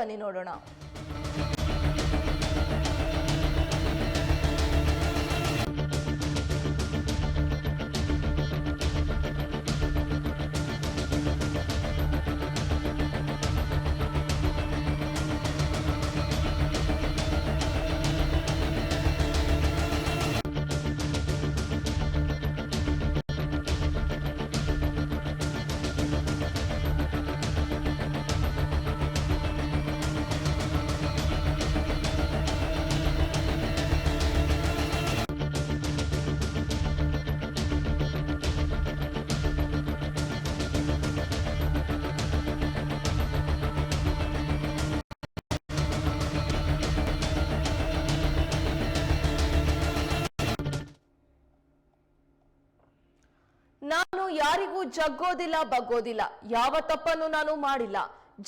ಬನ್ನಿ ನೋಡೋಣ. ಯಾರಿಗೂ ಜಗ್ಗೋದಿಲ್ಲ, ಬಗ್ಗೋದಿಲ್ಲ. ಯಾವ ತಪ್ಪನ್ನು ನಾನು ಮಾಡಿಲ್ಲ.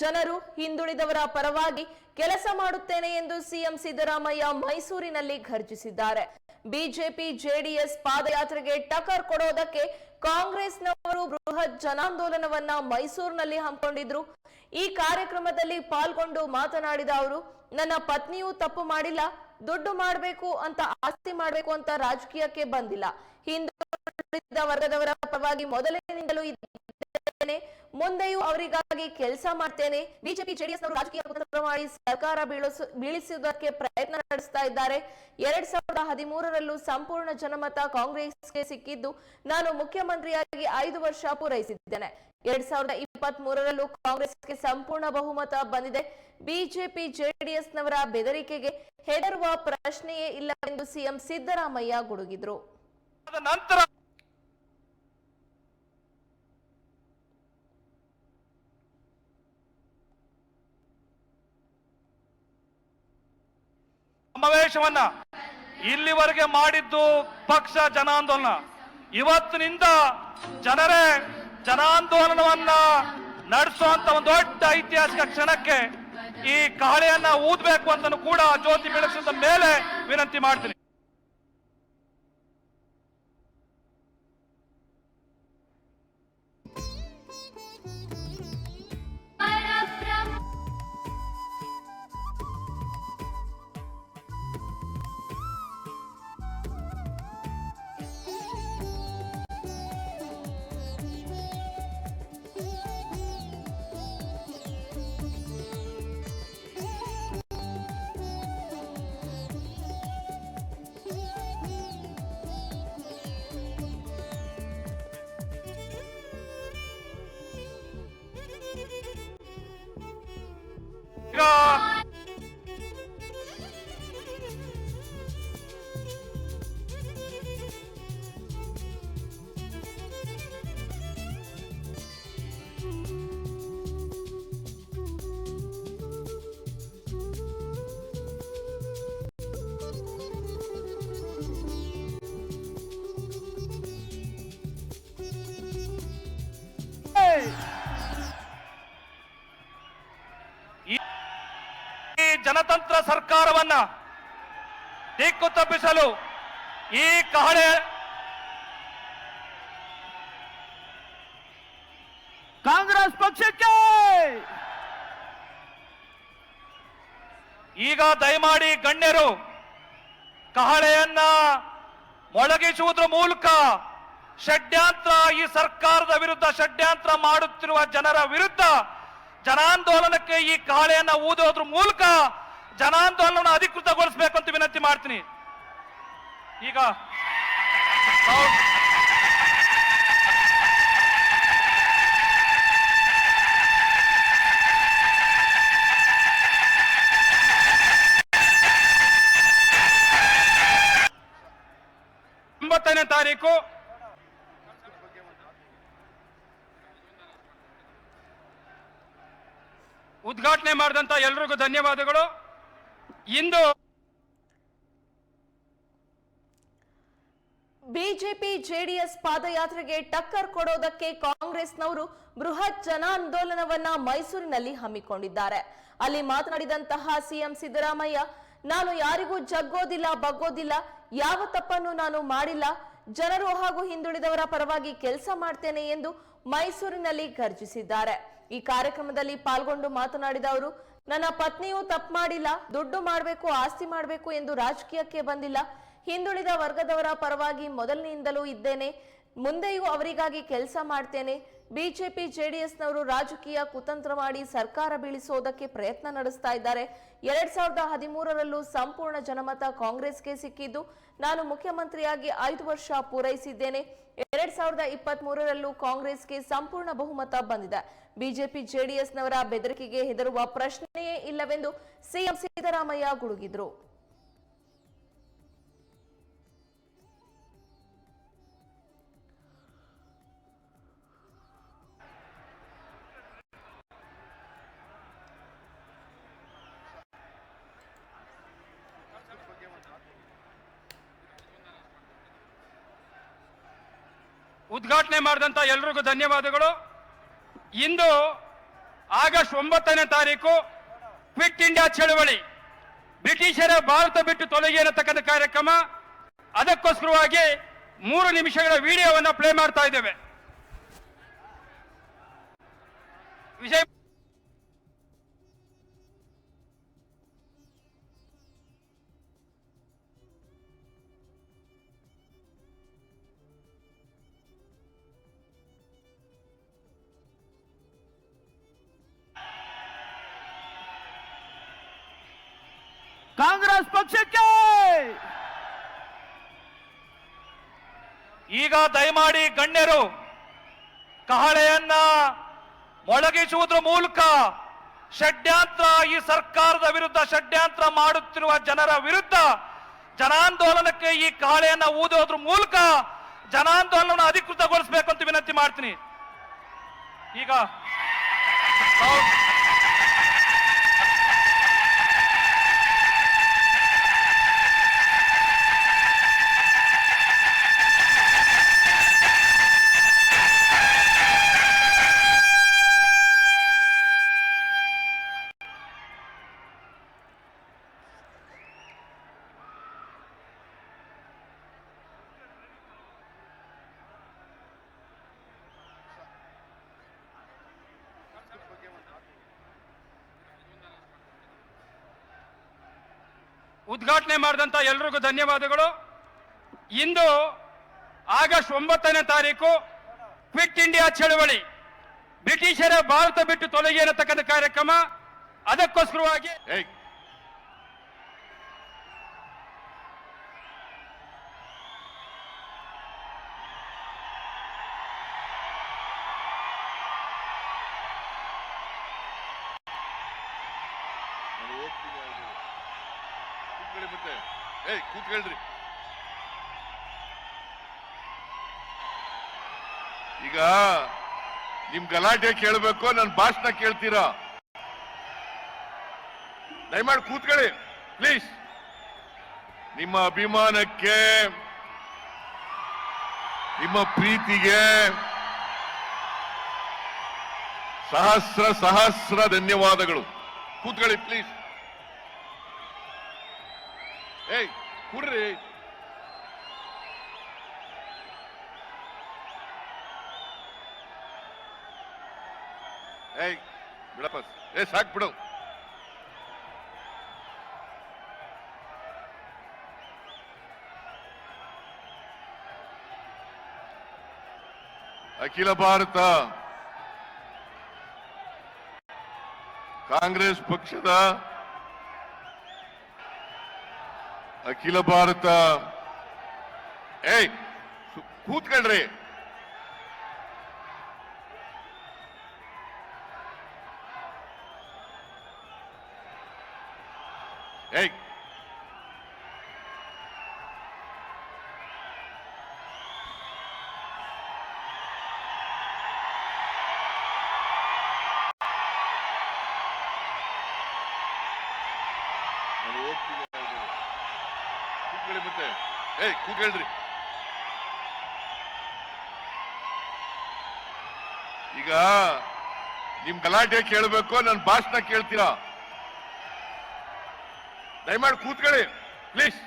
ಜನರು ಹಿಂದುಳಿದವರ ಪರವಾಗಿ ಕೆಲಸ ಮಾಡುತ್ತೇನೆ ಎಂದು ಸಿಎಂ ಸಿದ್ದರಾಮಯ್ಯ ಮೈಸೂರಿನಲ್ಲಿ ಘರ್ಜಿಸಿದ್ದಾರೆ. ಬಿಜೆಪಿ, ಜೆಡಿಎಸ್ ಪಾದಯಾತ್ರೆಗೆ ಟಕ್ಕರ್ ಕೊಡೋದಕ್ಕೆ ಕಾಂಗ್ರೆಸ್ನವರು ಬೃಹತ್ ಜನಾಂದೋಲನವನ್ನ ಮೈಸೂರಿನಲ್ಲಿ ಹಮ್ಮಿಕೊಂಡಿದ್ರು. ಈ ಕಾರ್ಯಕ್ರಮದಲ್ಲಿ ಪಾಲ್ಗೊಂಡು ಮಾತನಾಡಿದ ಅವರು, ನನ್ನ ಪತ್ನಿಯೂ ತಪ್ಪು ಮಾಡಿಲ್ಲ, ದುಡ್ಡು ಮಾಡಬೇಕು ಅಂತ ಆಸ್ತಿ ಮಾಡಬೇಕು ಅಂತ ರಾಜಕೀಯಕ್ಕೆ ಬಂದಿಲ್ಲ. ಹಿಂದುಳಿದ ವರ್ಗದವರ ಪರವಾಗಿ ಮೊದಲಿನಿಂದಲೂ ಇದ್ದೇನೆ. ಮುಂದೆಯೂ ಅವರಿಗಾಗಿ ಕೆಲಸ ಮಾಡ್ತೇನೆ. ಬಿಜೆಪಿ, ಜೆಡಿಎಸ್ ನವರು ರಾಜಕೀಯ ಮಾಡಿ ಸರ್ಕಾರ ಬೀಳಿಸು, ಬೀಳಿಸುವುದಕ್ಕೆ ಪ್ರಯತ್ನ ನಡೆಸ್ತಾ ಇದ್ದಾರೆ. ಎರಡ್ ಸಾವಿರದ ಹದಿಮೂರರಲ್ಲೂ ಸಂಪೂರ್ಣ ಜನಮತ ಕಾಂಗ್ರೆಸ್ಗೆ ಸಿಕ್ಕಿದ್ದು ನಾನು ಮುಖ್ಯಮಂತ್ರಿಯಾಗಿ ಐದು ವರ್ಷ ಪೂರೈಸಿದ್ದೇನೆ. ಎರಡ್ ಸಾವಿರದ ಇಪ್ಪತ್ತ್ ಮೂರರಲ್ಲೂ ಕಾಂಗ್ರೆಸ್ಗೆ ಸಂಪೂರ್ಣ ಬಹುಮತ ಬಂದಿದೆ. ಬಿಜೆಪಿ ಜೆಡಿಎಸ್ ನವರ ಬೆದರಿಕೆಗೆ ಹೆದರುವ ಪ್ರಶ್ನೆಯೇ ಇಲ್ಲ ಎಂದು ಸಿಎಂ ಸಿದ್ದರಾಮಯ್ಯ ಗುಡುಗಿದ್ರು. ಅದ ನಂತರ ಸಮಾವೇಶವನ್ನ ಇಲ್ಲಿವರೆಗೆ ಮಾಡಿದ್ದು ಪಕ್ಷ ಜನಾಂದೋಲನ. ಇವತ್ತಿನಿಂದ ಜನರೇ ಜನಾಂದೋಲನವನ್ನ ನಡೆಸುವಂತ ಒಂದು ದೊಡ್ಡ ಐತಿಹಾಸಿಕ ಕ್ಷಣಕ್ಕೆ ಈ ಕಾಳೆಯನ್ನ ಊದ್ಬೇಕು ಅಂತ ಕೂಡ ಜ್ಯೋತಿ ಬೆಳೆಸಿದ ಮೇಲೆ ವಿನಂತಿ ಮಾಡ್ತೀನಿ. ಈ ಜನತಂತ್ರ ಸರ್ಕಾರವನ್ನ ದಿಕ್ಕು ತಪ್ಪಿಸಲು ಈ ಕಹಳೆ ಕಾಂಗ್ರೆಸ್ ಪಕ್ಷಕ್ಕೆ! ಈಗ ದಯಮಾಡಿ ಗಣ್ಯರು ಕಹಳೆಯನ್ನ ಮೊಳಗಿಸುವುದರ ಮೂಲಕ ಷಡ್ಯಂತ್ರ ಈ ಸರ್ಕಾರದ ವಿರುದ್ಧ ಷಡ್ಯಂತ್ರ ಮಾಡುತ್ತಿರುವ ಜನರ ವಿರುದ್ಧ ಜನಾಂದೋಲನಕ್ಕೆ ಈ ಕಾಳೆಯನ್ನು ಊದೋದ್ರ ಮೂಲಕ ಜನಾಂದೋಲನ ಅಧಿಕೃತಗೊಳಿಸಬೇಕು ಅಂತ ವಿನಂತಿ ಮಾಡ್ತೀನಿ. ಈಗ ಒಂಬತ್ತನೇ ತಾರೀಕು ಉದ್ಘಾಟನೆ ಮಾಡಿದಂಥ ಎಲ್ರಿಗೂ ಧನ್ಯವಾದಗಳು. ಇಂದು ಬಿಜೆಪಿ ಜೆಡಿಎಸ್ ಪಾದಯಾತ್ರೆಗೆ ಟಕ್ಕರ್ ಕೊಡೋದಕ್ಕೆ ಕಾಂಗ್ರೆಸ್ನವರು ಬೃಹತ್ ಜನಾಂದೋಲನವನ್ನ ಮೈಸೂರಿನಲ್ಲಿ ಹಮ್ಮಿಕೊಂಡಿದ್ದಾರೆ. ಅಲ್ಲಿ ಮಾತನಾಡಿದಂತಹ ಸಿಎಂ ಸಿದ್ದರಾಮಯ್ಯ, ನಾನು ಯಾರಿಗೂ ಜಗ್ಗೋದಿಲ್ಲ, ಬಗ್ಗೋದಿಲ್ಲ, ಯಾವ ತಪ್ಪನ್ನು ನಾನು ಮಾಡಿಲ್ಲ, ಜನರು ಹಾಗೂ ಹಿಂದುಳಿದವರ ಪರವಾಗಿ ಕೆಲಸ ಮಾಡ್ತೇನೆ ಎಂದು ಮೈಸೂರಿನಲ್ಲಿ ಗರ್ಜಿಸಿದ್ದಾರೆ. ಈ ಕಾರ್ಯಕ್ರಮದಲ್ಲಿ ಪಾಲ್ಗೊಂಡು ಮಾತನಾಡಿದ ಅವರು, ನನ್ನ ಪತ್ನಿಯು ತಪ್ಪು ಮಾಡಿಲ್ಲ, ದುಡ್ಡು ಮಾಡಬೇಕು, ಆಸ್ತಿ ಮಾಡಬೇಕು ಎಂದು ರಾಜಕೀಯಕ್ಕೆ ಬಂದಿಲ್ಲ. ಹಿಂದುಳಿದ ವರ್ಗದವರ ಪರವಾಗಿ ಮೊದಲಿನಿಂದಲೂ ಇದ್ದೇನೆ. ಮುಂದೆಯೂ ಅವರಿಗಾಗಿ ಕೆಲಸ ಮಾಡ್ತೇನೆ. ಬಿಜೆಪಿ, ಜೆಡಿಎಸ್ನವರು ರಾಜಕೀಯ ಕುತಂತ್ರ ಮಾಡಿ ಸರ್ಕಾರ ಬೀಳಿಸೋದಕ್ಕೆ ಪ್ರಯತ್ನ ನಡೆಸ್ತಾ ಇದ್ದಾರೆ. ಎರಡ್ ಸಾವಿರದ ಹದಿಮೂರರಲ್ಲೂ ಸಂಪೂರ್ಣ ಜನಮತ ಕಾಂಗ್ರೆಸ್ಗೆ ಸಿಕ್ಕಿದ್ದು ನಾನು ಮುಖ್ಯಮಂತ್ರಿಯಾಗಿ ಐದು ವರ್ಷ ಪೂರೈಸಿದ್ದೇನೆ. ಎರಡ್ ಸಾವಿರದ ಇಪ್ಪತ್ತ್ ಮೂರರಲ್ಲೂ ಕಾಂಗ್ರೆಸ್ಗೆ ಸಂಪೂರ್ಣ ಬಹುಮತ ಬಂದಿದೆ. ಬಿಜೆಪಿ, ಜೆಡಿಎಸ್ನವರ ಬೆದರಿಕೆಗೆ ಹೆದರುವ ಪ್ರಶ್ನೆಯೇ ಇಲ್ಲವೆಂದು ಸಿಎಂ ಸಿದ್ದರಾಮಯ್ಯ ಗುಡುಗಿದ್ರು. ಉದ್ಘಾಟನೆ ಮಾಡಿದಂಥ ಎಲ್ರಿಗೂ ಧನ್ಯವಾದಗಳು. ಇಂದು ಆಗಸ್ಟ್ ಒಂಬತ್ತನೇ ತಾರೀಕು ಕ್ವಿಟ್ ಇಂಡಿಯಾ ಚಳವಳಿ. ಬ್ರಿಟಿಷರ ಭಾರತ ಬಿಟ್ಟು ತೊಲಗಿ ಅನ್ನತಕ್ಕಂಥ ಕಾರ್ಯಕ್ರಮ. ಅದಕ್ಕೋಸ್ಕರವಾಗಿ ಮೂರು ನಿಮಿಷಗಳ ವಿಡಿಯೋವನ್ನು ಪ್ಲೇ ಮಾಡ್ತಾ ಇದ್ದೇವೆ. ವಿಜಯ್ ಕಾಂಗ್ರೆಸ್ ಪಕ್ಷಕ್ಕೆ! ಈಗ ದಯಮಾಡಿ ಗಣ್ಯರು, ಕಹಳೆಯನ್ನ ಮೊಳಗಿಸುವುದರ ಮೂಲಕ ಷಡ್ಯಂತ್ರ, ಈ ಸರ್ಕಾರದ ವಿರುದ್ಧ ಷಡ್ಯಂತ್ರ ಮಾಡುತ್ತಿರುವ ಜನರ ವಿರುದ್ಧ ಜನಾಂದೋಲನಕ್ಕೆ ಈ ಕಹಳೆಯನ್ನ ಊದೋದ್ರ ಮೂಲಕ ಜನಾಂದೋಲನ ಅಧಿಕೃತಗೊಳಿಸಬೇಕು ಅಂತ ವಿನಂತಿ ಮಾಡ್ತೀನಿ. ಈಗ ಉದ್ಘಾಟನೆ ಮಾಡಿದಂಥ ಎಲ್ರಿಗೂ ಧನ್ಯವಾದಗಳು. ಇಂದು ಆಗಸ್ಟ್ ಒಂಬತ್ತನೇ ತಾರೀಕು ಕ್ವಿಟ್ ಇಂಡಿಯಾ ಚಳವಳಿ. ಬ್ರಿಟಿಷರ ಭಾರತ ಬಿಟ್ಟು ತೊಲಗಿ ಅನ್ನತಕ್ಕಂಥ ಕಾರ್ಯಕ್ರಮ. ಅದಕ್ಕೋಸ್ಕರವಾಗಿ ಏಯ್ ಕೂತ್ಕೊಳ್ರಿ ಈಗ ನಿಮ್ ಗಲಾಟೆ ಕೇಳಬೇಕು ನನ್ನ ಭಾಷಣ ಕೇಳ್ತೀರಾ? ದಯಮಾಡಿ ಕೂತ್ಕೊಳ್ಳಿ ಪ್ಲೀಸ್ ನಿಮ್ಮ ಅಭಿಮಾನಕ್ಕೆ, ನಿಮ್ಮ ಪ್ರೀತಿಗೆ ಸಹಸ್ರ ಸಹಸ್ರ ಧನ್ಯವಾದಗಳು. ಕೂತ್ಕೊಳ್ಳಿ ಪ್ಲೀಸ್ ಏಯ್ ಕೂಡ್ರಿ ಏಯ್ ಬಿಡಪ್ಪ ಏ ಸಾಕ್ ಬಿಡು ಅಖಿಲ ಭಾರತ ಕಾಂಗ್ರೆಸ್ ಪಕ್ಷದ ಅಖಿಲ ಭಾರತ. ಏಯ್ ಕೂತ್ಕೊಳ್ರಿ. ಏಯ್ ಏಯ್ ಕೂತ್ಕೊಳ್ರಿ ಈಗ ನಿಮ್ ಗಲಾಟೆ ಕೇಳಬೇಕು ನನ್ನ ಭಾಷಣ ಕೇಳ್ತೀರಾ? ದಯಮಾಡಿ ಕೂತ್ಕೊಳ್ಳಿ ಪ್ಲೀಸ್